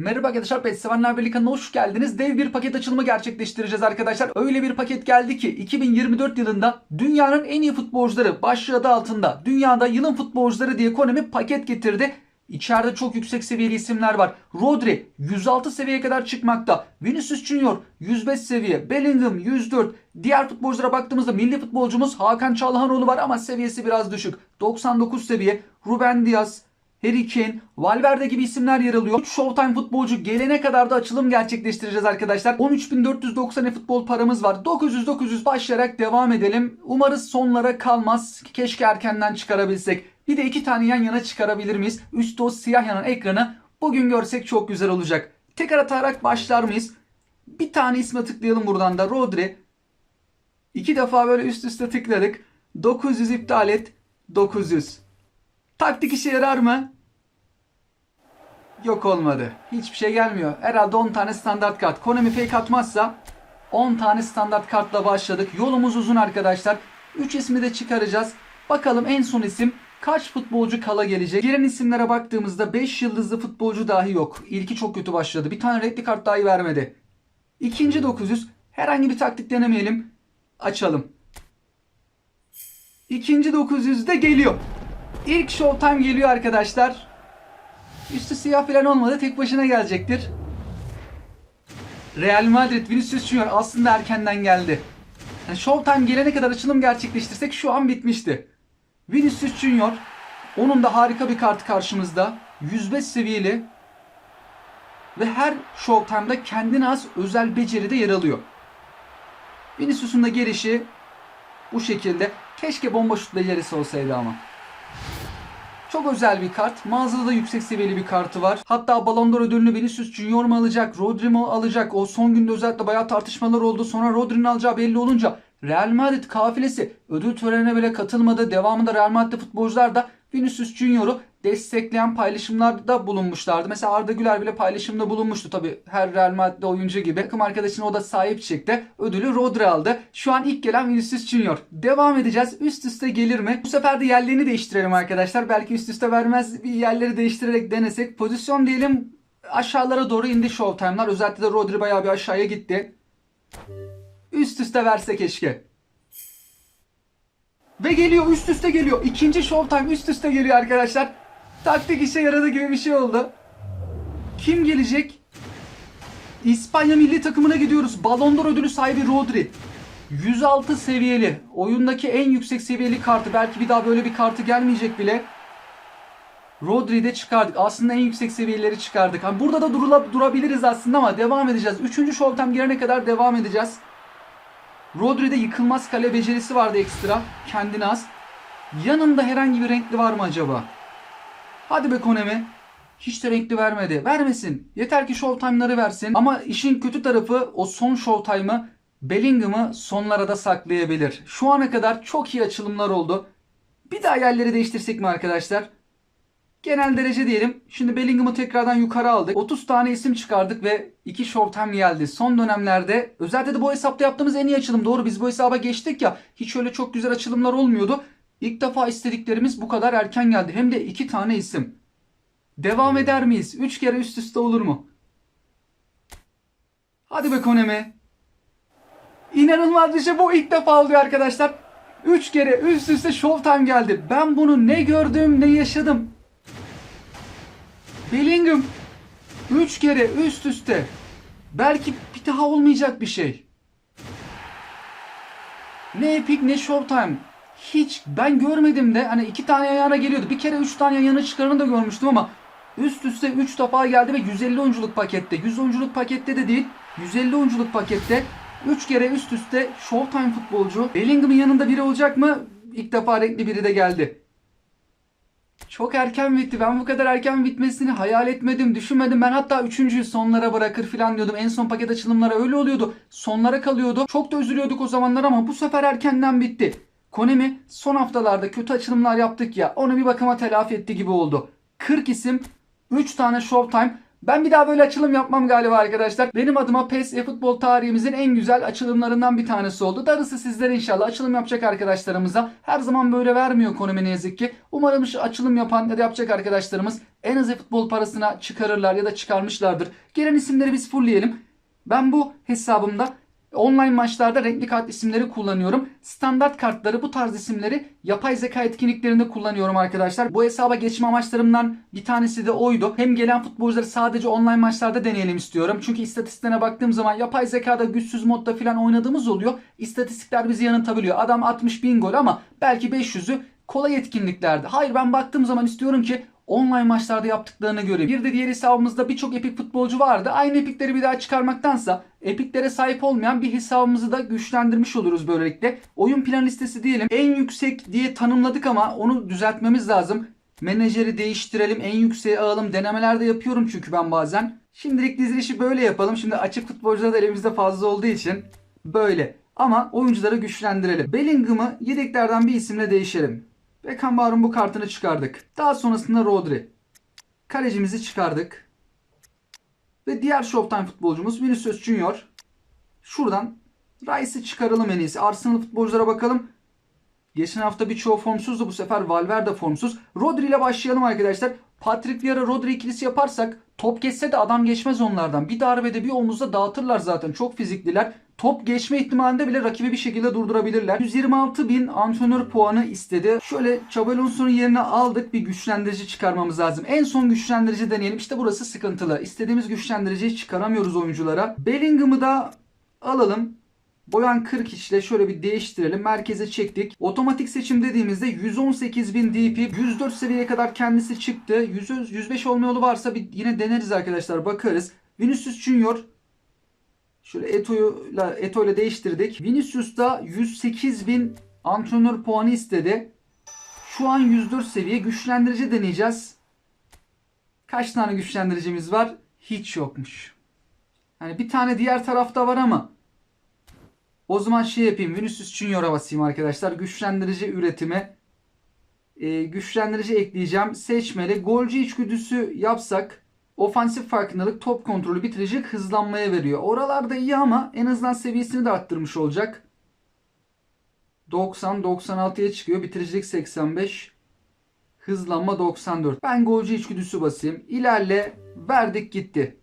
Merhaba arkadaşlar Pet Sevenler Birliği kanalına hoş geldiniz. Dev bir paket açılımı gerçekleştireceğiz arkadaşlar. Öyle bir paket geldi ki 2024 yılında dünyanın en iyi futbolcuları başlığı adı altında dünyada yılın futbolcuları diye Konami paket getirdi. İçeride çok yüksek seviyeli isimler var. Rodri 106 seviyeye kadar çıkmakta. Vinicius Junior 105 seviye. Bellingham 104. Diğer futbolculara baktığımızda milli futbolcumuz Hakan Çalhanoğlu var ama seviyesi biraz düşük. 99 seviye. Ruben Diaz, Harry Kane, Valverde gibi isimler yer alıyor. 3 Showtime futbolcu gelene kadar da açılım gerçekleştireceğiz arkadaşlar. 13.490 futbol paramız var. 900-900 başlayarak devam edelim. Umarız sonlara kalmaz. Keşke erkenden çıkarabilsek. Bir de iki tane yan yana çıkarabilir miyiz? Üstte o siyah yanan ekranı bugün görsek çok güzel olacak. Tekrar atarak başlar mıyız? Bir tane isme tıklayalım buradan da. Rodri. İki defa böyle üst üste tıkladık. 900 iptal et. 900. Taktik işe yarar mı? Yok olmadı. Hiçbir şey gelmiyor. Herhalde 10 tane standart kart. Konami fake atmazsa 10 tane standart kartla başladık. Yolumuz uzun arkadaşlar. 3 ismi de çıkaracağız. Bakalım en son isim kaç futbolcu kala gelecek? Giren isimlere baktığımızda 5 yıldızlı futbolcu dahi yok. İlki çok kötü başladı. Bir tane renkli kart dahi vermedi. İkinci 900. Herhangi bir taktik denemeyelim. Açalım. İkinci 900 de geliyor. İlk Showtime geliyor arkadaşlar. Üstü siyah falan olmadı. Tek başına gelecektir. Real Madrid Vinicius Junior aslında erkenden geldi. Yani Showtime gelene kadar açılım gerçekleştirsek şu an bitmişti. Vinicius Junior onun da harika bir kartı karşımızda. 105 seviyeli ve her Showtime'da kendine has özel beceride yer alıyor. Vinicius'un da gelişi bu şekilde. Keşke bomba şut becerisi olsaydı ama. Çok özel bir kart. Mağazada da yüksek seviyeli bir kartı var. Hatta Ballon d'Or ödülünü Vinicius Junior mu alacak, Rodri mi alacak? O son günde özellikle bayağı tartışmalar oldu. Sonra Rodri'nin alacağı belli olunca Real Madrid kafilesi ödül törenine bile katılmadı. Devamında Real Madrid futbolcular da Vinicius Junior'u destekleyen paylaşımlarda bulunmuşlardı. Mesela Arda Güler bile paylaşımda bulunmuştu. Tabi her Real Madrid oyuncu gibi. Takım arkadaşına o da sahip çıktı. Ödülü Rodri aldı. Şu an ilk gelen Vinicius Junior. Devam edeceğiz. Üst üste gelir mi? Bu sefer de yerlerini değiştirelim arkadaşlar. Belki üst üste vermez. Bir yerleri değiştirerek denesek. Pozisyon diyelim aşağılara doğru indi Showtime'lar. Özellikle de Rodri bayağı bir aşağıya gitti. Üst üste verse keşke. Ve geliyor üst üste geliyor. İkinci Showtime üst üste geliyor arkadaşlar. Taktik işe yaradı gibi bir şey oldu. Kim gelecek? İspanya milli takımına gidiyoruz. Ballon d'Or ödülü sahibi Rodri. 106 seviyeli. Oyundaki en yüksek seviyeli kartı. Belki bir daha böyle bir kartı gelmeyecek bile. Rodri'yi de çıkardık. Aslında en yüksek seviyeleri çıkardık. Hani burada da durula, durabiliriz aslında ama devam edeceğiz. Üçüncü Showtime gelene kadar devam edeceğiz. Rodri'de yıkılmaz kale becerisi vardı ekstra. Kendine az. Yanında herhangi bir renkli var mı acaba? Hadi be Konemi. Hiç de renkli vermedi. Vermesin. Yeter ki Showtime'ları versin. Ama işin kötü tarafı o son Showtime'ı Bellingham'ı sonlara da saklayabilir. Şu ana kadar çok iyi açılımlar oldu. Bir daha yerleri değiştirsek mi arkadaşlar? Genel derece diyelim. Şimdi Bellingham'ı tekrardan yukarı aldık. 30 tane isim çıkardık ve 2 Showtime geldi. Son dönemlerde özellikle de bu hesapta yaptığımız en iyi açılım. Doğru biz bu hesaba geçtik ya. Hiç öyle çok güzel açılımlar olmuyordu. İlk defa istediklerimiz bu kadar erken geldi. Hem de 2 tane isim. Devam eder miyiz? 3 kere üst üste olur mu? Hadi be Konemi. İnanılmaz bir şey bu ilk defa oluyor arkadaşlar. 3 kere üst üste Showtime geldi. Ben bunu ne gördüm ne yaşadım. Bellingham 3 kere üst üste. Belki bir daha olmayacak bir şey. Ne Epic ne Showtime. Hiç ben görmedim de hani iki tane yan yana geliyordu. Bir kere 3 tane yan yana çıkarını da görmüştüm ama üst üste 3 defa geldi ve 150 oyunculuk pakette. 100 oyunculuk pakette de değil. 150 oyunculuk pakette 3 kere üst üste Showtime futbolcu. Bellingham'ın yanında biri olacak mı? İlk defa renkli biri de geldi. Çok erken bitti. Ben bu kadar erken bitmesini hayal etmedim, düşünmedim. Ben hatta üçüncüyü sonlara bırakır falan diyordum. En son paket açılımlara öyle oluyordu. Sonlara kalıyordu. Çok da üzülüyorduk o zamanlar ama bu sefer erkenden bitti. Konemi son haftalarda kötü açılımlar yaptık ya. Onu bir bakıma telafi etti gibi oldu. 40 isim, 3 tane Showtime. Ben bir daha böyle açılım yapmam galiba arkadaşlar. Benim adıma PES e-futbol tarihimizin en güzel açılımlarından bir tanesi oldu. Darısı sizlere inşallah açılım yapacak arkadaşlarımıza. Her zaman böyle vermiyor Konami ne yazık ki. Umarım şu açılım yapan ya da yapacak arkadaşlarımız en az e-futbol parasına çıkarırlar ya da çıkarmışlardır. Gelen isimleri biz fullleyelim. Ben bu hesabımda Online maçlarda renkli kart isimleri kullanıyorum. Standart kartları bu tarz isimleri yapay zeka etkinliklerinde kullanıyorum arkadaşlar. Bu hesaba geçme amaçlarımdan bir tanesi de oydu. Hem gelen futbolcuları sadece online maçlarda deneyelim istiyorum. Çünkü istatistiklerine baktığım zaman yapay zekada güçsüz modda falan oynadığımız oluyor. İstatistikler bizi yanıltabiliyor. Adam 60 bin gol ama belki 500'ü kolay etkinliklerde. Hayır ben baktığım zaman istiyorum ki online maçlarda yaptıklarını göreyim. Bir de diğer hesabımızda birçok epik futbolcu vardı. Aynı epikleri bir daha çıkarmaktansa epiklere sahip olmayan bir hesabımızı da güçlendirmiş oluruz böylelikle. Oyun plan listesi diyelim. En yüksek diye tanımladık ama onu düzeltmemiz lazım. Menajeri değiştirelim, en yükseğe alalım. Denemelerde yapıyorum çünkü ben bazen. Şimdilik dizilişi böyle yapalım. Şimdi açık futbolcular da elimizde fazla olduğu için böyle. Ama oyuncuları güçlendirelim. Bellingham'ı yedeklerden bir isimle değişelim. Beckenbauer'un bu kartını çıkardık. Daha sonrasında Rodri. Kalecimizi çıkardık. Ve diğer Showtime futbolcumuz Vinicius Junior. Şuradan Rice'ı çıkaralım en iyisi. Arsenal futbolculara bakalım. Geçen hafta birçoğu formsuzdu. Bu sefer Valverde formsuz. Rodri ile başlayalım arkadaşlar. Patrick Vieira Rodri ikilisi yaparsak top geçse de adam geçmez onlardan. Bir darbede bir omuzda dağıtırlar zaten. Çok fizikliler. Top geçme ihtimalinde bile rakibi bir şekilde durdurabilirler. 126 bin antrenör puanı istedi. Şöyle Xabi Alonso'nun yerine aldık. Bir güçlendirici çıkarmamız lazım. En son güçlendirici deneyelim. İşte burası sıkıntılı. İstediğimiz güçlendiriciyi çıkaramıyoruz oyunculara. Bellingham'ı da alalım. Boyan 40 ile şöyle bir değiştirelim. Merkeze çektik. Otomatik seçim dediğimizde 118.000 DP 104 seviyeye kadar kendisi çıktı. 100, 105 olma yolu varsa bir yine deneriz arkadaşlar. Bakarız. Vinicius Junior Şöyle Eto'yla Eto değiştirdik. Vinicius da 108.000 antrenör puanı istedi. Şu an 104 seviye güçlendirici deneyeceğiz. Kaç tane güçlendiricimiz var? Hiç yokmuş. Hani bir tane diğer tarafta var ama o zaman şey yapayım. Vinicius Junior'a basayım arkadaşlar. Güçlendirici üretimi. Ee, güçlendirici ekleyeceğim. Seçmeli. Golcü içgüdüsü yapsak ofansif farkındalık, top kontrolü, bitiricilik hızlanmaya veriyor. Oralarda iyi ama en azından seviyesini de arttırmış olacak. 90 96'ya çıkıyor. Bitiricilik 85. Hızlanma 94. Ben golcü içgüdüsü basayım. İlerle verdik gitti.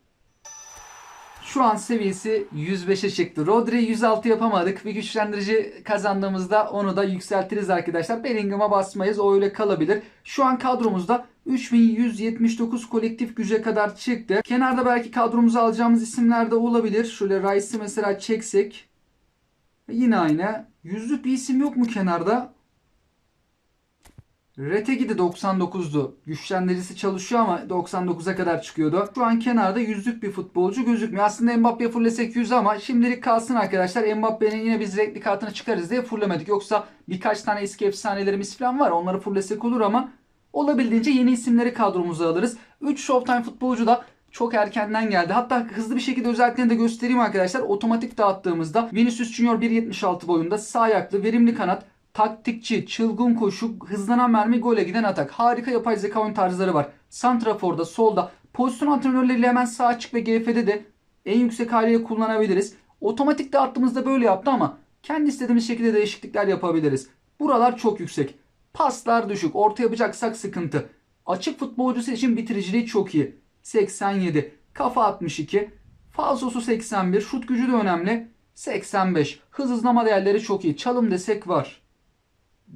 Şu an seviyesi 105'e çıktı. Rodri 106 yapamadık. Bir güçlendirici kazandığımızda onu da yükseltiriz arkadaşlar. Bellingham'a basmayız. O öyle kalabilir. Şu an kadromuzda 3179 kolektif güce kadar çıktı. Kenarda belki kadromuza alacağımız isimler de olabilir. Şöyle Rice'ı mesela çeksek. Yine aynı. Yüzlük bir isim yok mu kenarda? Retegi de 99'du. Güçlendiricisi çalışıyor ama 99'a kadar çıkıyordu. Şu an kenarda yüzlük bir futbolcu gözükmüyor. Aslında Mbappe'ye fullesek 100 ama şimdilik kalsın arkadaşlar. Mbappe'nin yine biz renkli kartını çıkarız diye fullemedik. Yoksa birkaç tane eski efsanelerimiz falan var. Onları fullesek olur ama olabildiğince yeni isimleri kadromuza alırız. 3 Showtime futbolcu da çok erkenden geldi. Hatta hızlı bir şekilde özelliklerini de göstereyim arkadaşlar. Otomatik dağıttığımızda Vinicius Junior 1.76 boyunda sağ ayaklı verimli kanat taktikçi, çılgın koşu, hızlanan mermi, gole giden atak. Harika yapay zeka oyun tarzları var. Santrafor'da, solda, pozisyon antrenörleriyle hemen sağ açık ve GF'de de en yüksek haliyle kullanabiliriz. Otomatik dağıttığımızda böyle yaptı ama kendi istediğimiz şekilde değişiklikler yapabiliriz. Buralar çok yüksek. Paslar düşük. Orta yapacaksak sıkıntı. Açık futbolcusu için bitiriciliği çok iyi. 87. Kafa 62. Falsosu 81. Şut gücü de önemli. 85. Hız hızlama değerleri çok iyi. Çalım desek var.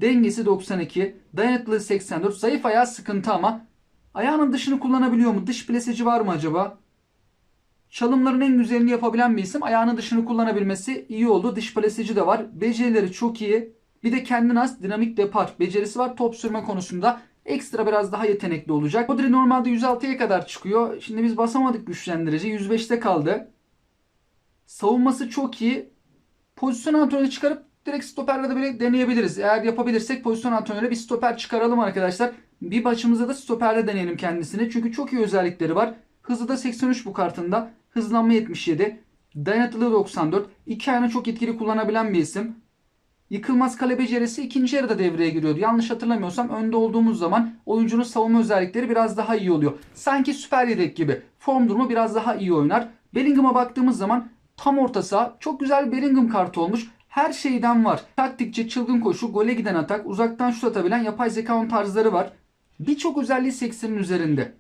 Dengesi 92. Dayanıklılığı 84. Zayıf ayağı sıkıntı ama ayağının dışını kullanabiliyor mu? Dış pleseci var mı acaba? Çalımların en güzelini yapabilen bir isim. Ayağının dışını kullanabilmesi iyi oldu. Dış pleseci de var. Becerileri çok iyi. Bir de kendine has dinamik depar becerisi var. Top sürme konusunda ekstra biraz daha yetenekli olacak. Rodri normalde 106'ya kadar çıkıyor. Şimdi biz basamadık güçlendirici. 105'te kaldı. Savunması çok iyi. Pozisyon antrenörü çıkarıp direkt stoperle de bile deneyebiliriz. Eğer yapabilirsek pozisyon antrenörüne bir stoper çıkaralım arkadaşlar. Bir başımıza da stoperle deneyelim kendisini. Çünkü çok iyi özellikleri var. Hızı da 83 bu kartında. Hızlanma 77. Dayanıklılığı 94. İki ayağını çok etkili kullanabilen bir isim. Yıkılmaz kale becerisi ikinci yarıda devreye giriyordu. Yanlış hatırlamıyorsam önde olduğumuz zaman oyuncunun savunma özellikleri biraz daha iyi oluyor. Sanki süper yedek gibi. form durumu biraz daha iyi oynar. Bellingham'a baktığımız zaman tam orta saha çok güzel Bellingham kartı olmuş. Her şeyden var. Taktikçi, çılgın koşu, gole giden atak, uzaktan şut atabilen yapay zeka on tarzları var. Birçok özelliği 80'in üzerinde.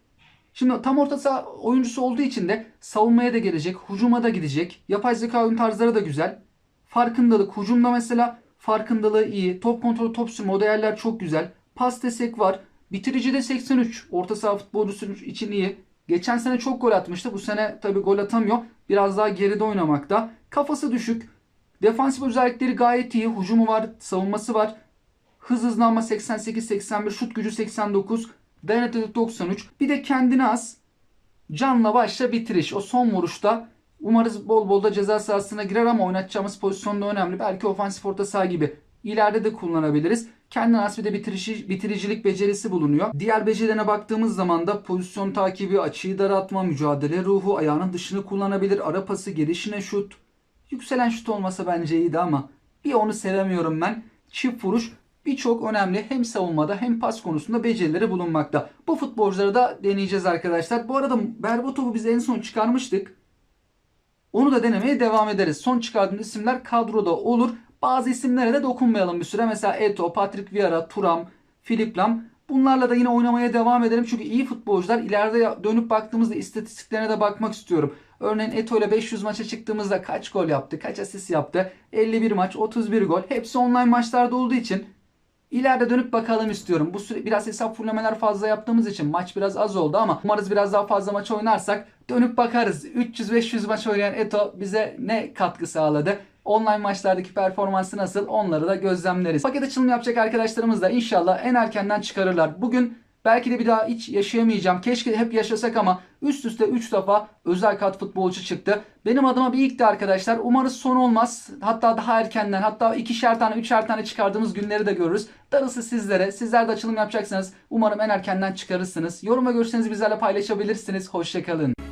Şimdi tam orta saha oyuncusu olduğu için de savunmaya da gelecek, hücuma da gidecek. Yapay zeka oyun tarzları da güzel. Farkındalık, hücumda mesela farkındalığı iyi. Top kontrolü, top sürme o değerler çok güzel. Pas destek var. Bitirici de 83. Orta saha futbolcusu için iyi. Geçen sene çok gol atmıştı. Bu sene tabii gol atamıyor. Biraz daha geride oynamakta. Kafası düşük. Defansif özellikleri gayet iyi. Hücumu var, savunması var. Hız hızlanma 88-81, şut gücü 89, dayanıklılık 93. Bir de kendine az canla başla bitiriş. O son vuruşta umarız bol bol da ceza sahasına girer ama oynatacağımız pozisyon da önemli. Belki ofansif orta saha gibi ileride de kullanabiliriz. Kendine has bir de bitirici, bitiricilik becerisi bulunuyor. Diğer becerilerine baktığımız zaman da pozisyon takibi, açıyı daraltma, mücadele ruhu, ayağının dışını kullanabilir, ara pası, gelişine şut. Yükselen şut olmasa bence iyiydi ama bir onu sevemiyorum ben. Çift vuruş birçok önemli hem savunmada hem pas konusunda becerileri bulunmakta. Bu futbolcuları da deneyeceğiz arkadaşlar. Bu arada Berbatov'u biz en son çıkarmıştık. Onu da denemeye devam ederiz. Son çıkardığım isimler kadroda olur. Bazı isimlere de dokunmayalım bir süre. Mesela Eto, Patrick Vieira, Turam, Filip Lam. Bunlarla da yine oynamaya devam edelim. Çünkü iyi futbolcular ileride dönüp baktığımızda istatistiklerine de bakmak istiyorum. Örneğin Eto ile 500 maça çıktığımızda kaç gol yaptı, kaç asist yaptı? 51 maç, 31 gol. Hepsi online maçlarda olduğu için İleride dönüp bakalım istiyorum. Bu süre biraz hesap fullemeler fazla yaptığımız için maç biraz az oldu ama umarız biraz daha fazla maç oynarsak dönüp bakarız. 300-500 maç oynayan Eto bize ne katkı sağladı? Online maçlardaki performansı nasıl? Onları da gözlemleriz. Paket açılımı yapacak arkadaşlarımız da inşallah en erkenden çıkarırlar. Bugün belki de bir daha hiç yaşayamayacağım. Keşke hep yaşasak ama üst üste 3 defa özel kat futbolcu çıktı. Benim adıma bir ilkti arkadaşlar. Umarız son olmaz. Hatta daha erkenden hatta ikişer tane üçer tane çıkardığımız günleri de görürüz. Darısı sizlere. Sizler de açılım yapacaksanız umarım en erkenden çıkarırsınız. Yorum ve görüşlerinizi bizlerle paylaşabilirsiniz. Hoşçakalın.